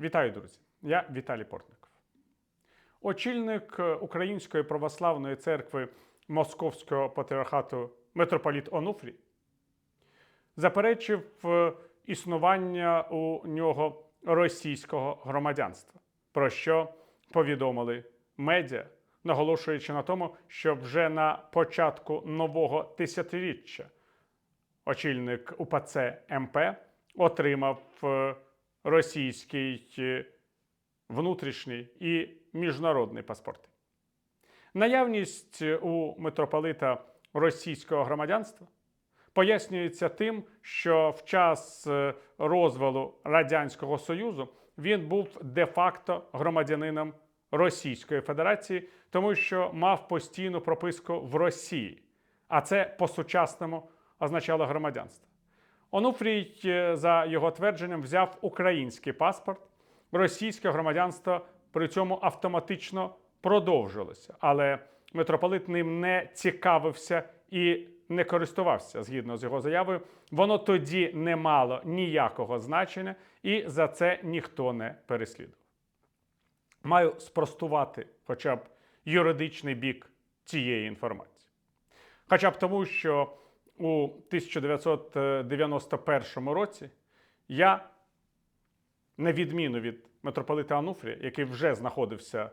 Вітаю, друзі! Я Віталій Портников. Очільник е, Української православної церкви Московського патріархату митрополіт Онуфрій заперечив е, існування у нього російського громадянства, про що повідомили медіа, наголошуючи на тому, що вже на початку нового тисячоліття очільник УПЦ МП отримав е, російський внутрішній і міжнародний паспорти. Наявність у митрополита російського громадянства пояснюється тим, що в час е, розвалу Радянського Союзу він був де-факто громадянином Російської Федерації, тому що мав постійну прописку в Росії, а це по-сучасному означало громадянство. Онуфрій, е, за його твердженням, взяв український паспорт, російське громадянство при цьому автоматично продовжилося. Але митрополит ним не цікавився і не користувався згідно з його заявою. Воно тоді не мало ніякого значення, і за це ніхто не переслідував. Маю спростувати хоча б юридичний бік цієї інформації. Хоча б тому, що у 1991 році я, на відміну від митрополита Ануфрія, який вже знаходився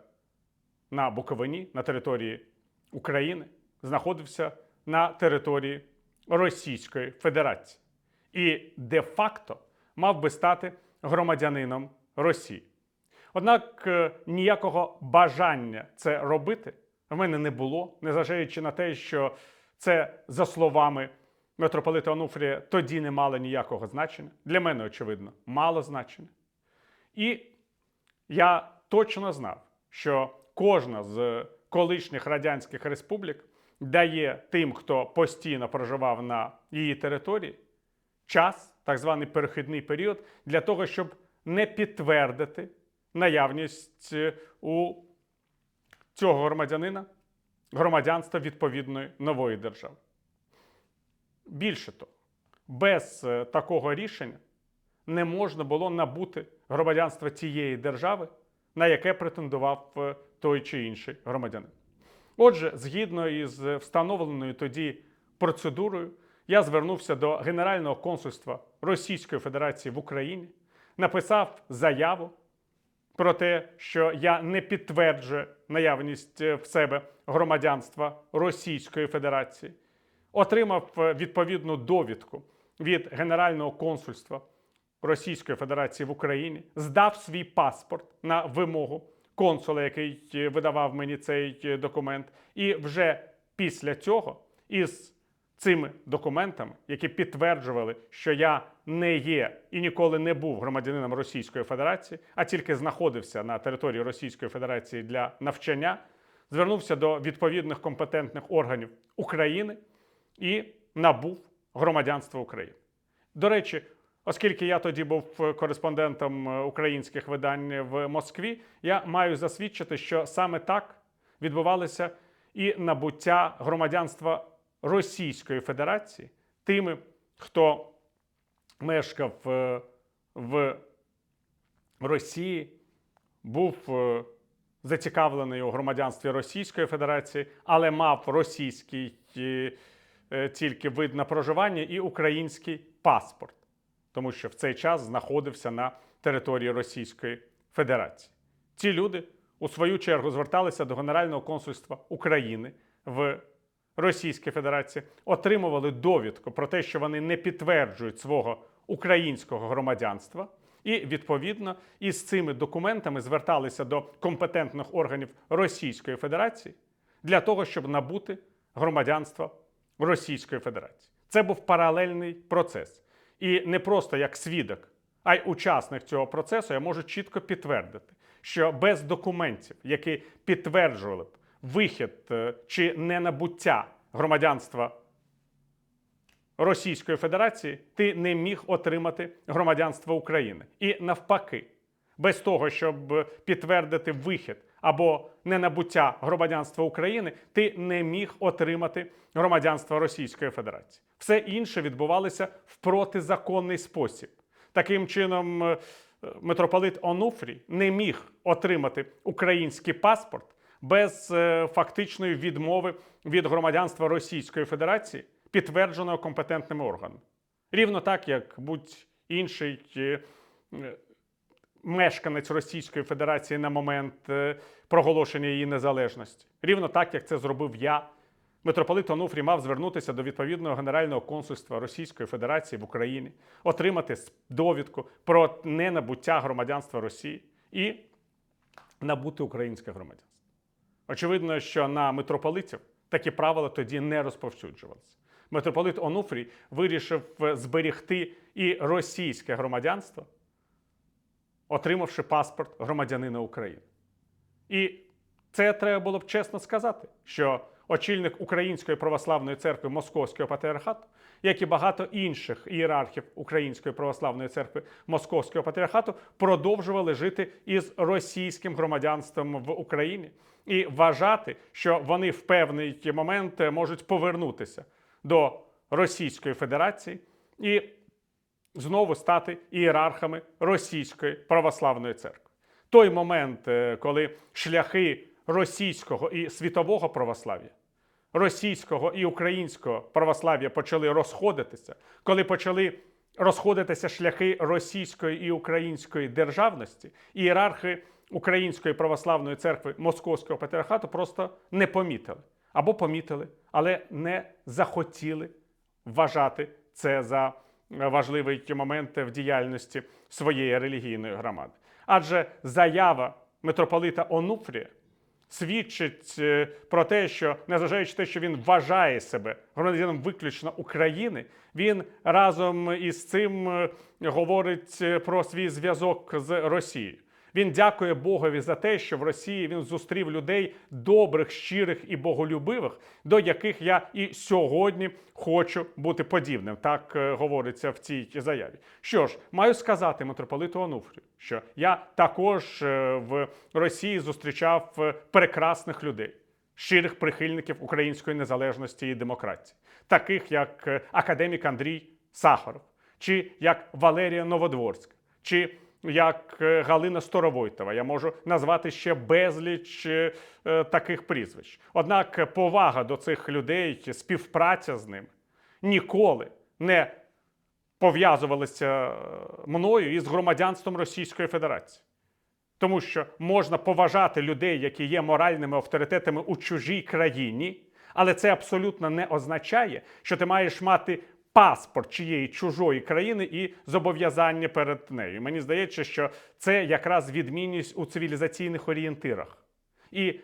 на Буковині, на території України, знаходився на території Російської Федерації і де-факто мав би стати громадянином Росії. Однак е, ніякого бажання це робити в мене не було, незважаючи на те, що це, за словами митрополита Онуфрія, тоді не мало ніякого значення. Для мене, очевидно, мало значення. І я точно знав, що кожна з колишніх радянських республік дає тим, хто постійно проживав на її території, час, так званий перехідний період, для того, щоб не підтвердити наявність е, у цього громадянина громадянства відповідної нової держави. Більше того, без е, такого рішення не можна було набути громадянства тієї держави, на яке претендував е, той чи інший громадянин. Отже, згідно із встановленою тоді процедурою, я звернувся до Генерального консульства Російської Федерації в Україні, написав заяву про те, що я не підтверджую наявність е, в себе громадянства Російської Федерації, отримав е, відповідну довідку від Генерального консульства Російської Федерації в Україні, здав свій паспорт на вимогу консула, який е, видавав мені цей документ, і вже після цього із цими документами, які підтверджували, що я не є і ніколи не був громадянином Російської Федерації, а тільки знаходився на території Російської Федерації для навчання, звернувся до відповідних компетентних органів України і набув громадянства України. До речі, оскільки я тоді був кореспондентом е, українських видань в Москві, я маю засвідчити, що саме так відбувалося і набуття громадянства Російської Федерації тими, хто мешкав е, в Росії, був е, зацікавлений у громадянстві Російської Федерації, але мав російський е, тільки вид на проживання і український паспорт, тому що в цей час знаходився на території Російської Федерації. Ці люди у свою чергу зверталися до Генерального консульства України в Російській Федерації, отримували довідку про те, що вони не підтверджують свого українського громадянства, і відповідно із цими документами зверталися до компетентних органів Російської Федерації для того, щоб набути громадянство Російської Федерації. Це був паралельний процес. І не просто як свідок, а й учасник цього процесу я можу чітко підтвердити, що без документів, які підтверджували б вихід е, чи ненабуття громадянства Російської Федерації, ти не міг отримати громадянство України. І навпаки, без того, щоб підтвердити вихід або ненабуття громадянства України, ти не міг отримати громадянство Російської Федерації. Все інше відбувалося в протизаконний спосіб. Таким чином, е, митрополит Онуфрій не міг отримати український паспорт без е, фактичної відмови від громадянства Російської Федерації, підтвердженого компетентними органами. Рівно так, як будь-інший е, е, мешканець Російської Федерації на момент проголошення її незалежності. Рівно так, як це зробив я. Митрополит Онуфрій мав звернутися до відповідного Генерального консульства Російської Федерації в Україні, отримати довідку про ненабуття громадянства Росії і набути українське громадянство. Очевидно, що на митрополитів такі правила тоді не розповсюджувалися. Митрополит Онуфрій вирішив зберігти і російське громадянство, отримавши паспорт громадянина України. І це треба було б чесно сказати, що очільник Української православної церкви Московського патріархату, як і багато інших ієрархів Української православної церкви Московського патріархату, продовжували жити із російським громадянством в Україні і вважати, що вони в певний момент можуть повернутися до Російської Федерації і знову стати ієрархами Російської православної церкви. Той момент, е, коли шляхи російського і світового православ'я, російського і українського православ'я почали розходитися, коли почали розходитися шляхи російської і української державності, ієрархи Української православної церкви Московського патріархату просто не помітили або помітили, але не захотіли вважати це за важливий момент в діяльності своєї релігійної громади. Адже заява митрополита Онуфрія свідчить е, про те, що незважаючи на те, що він вважає себе громадянином виключно України, він разом із цим е, говорить е, про свій зв'язок з Росією. Він дякує Богові за те, що в Росії він зустрів людей добрих, щирих і боголюбивих, до яких я і сьогодні хочу бути подібним. Так е, говориться в цій заяві. Що ж, маю сказати митрополиту Онуфрію, що я також е, в Росії зустрічав е, прекрасних людей, щирих прихильників української незалежності і демократії, таких як академік Андрій Сахаров, чи як Валерія Новодворська, чи як е, Галина Сторовойтова. Я можу назвати ще безліч е, е, таких прізвищ. Однак повага до цих людей, співпраця з ними ніколи не пов'язувалися мною із громадянством Російської Федерації. Тому що можна поважати людей, які є моральними авторитетами у чужій країні, але це абсолютно не означає, що ти маєш мати паспорт чиєї чужої країни і зобов'язання перед нею. Мені здається, що це якраз відмінність у цивілізаційних орієнтирах. І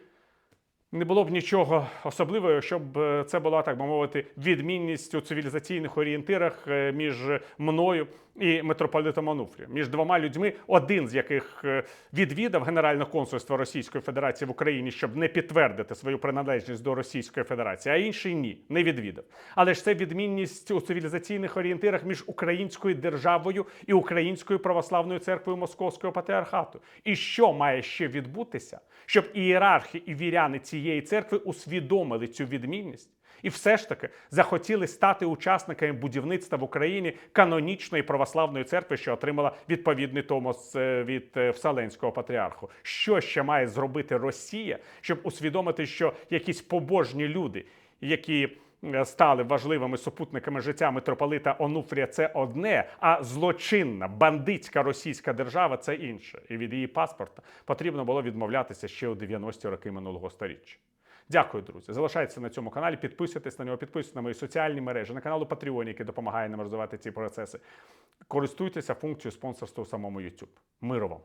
не було б нічого особливого, щоб е, це була, так би мовити, відмінність у цивілізаційних орієнтирах е, між мною і митрополитом Онуфрієм, між двома людьми, один з яких е, відвідав Генеральне консульство Російської Федерації в Україні, щоб не підтвердити свою приналежність до Російської Федерації, а інший ні, не відвідав. Але ж це відмінність у цивілізаційних орієнтирах між українською державою і українською православною церквою Московського патріархату. І що має ще відбутися, щоб ієрархи і віряни цієї церкви усвідомили цю відмінність? І все ж таки захотіли стати учасниками будівництва в Україні канонічної православної церкви, що отримала відповідний томос е, від е, Вселенського патріарху. Що ще має зробити Росія, щоб усвідомити, що якісь побожні люди, які стали важливими супутниками життя митрополита Онуфрія, це одне, а злочинна бандитська російська держава це інше. І від її паспорта потрібно було відмовлятися ще у 90-ті роки минулого століття. Дякую, друзі. Залишайтеся на цьому каналі, підписуйтесь на нього, підписуйтесь на мої соціальні мережі, на канал у Patreon, який допомагає нам розвивати ці процеси. Користуйтеся функцією спонсорства у самому YouTube. Миру вам!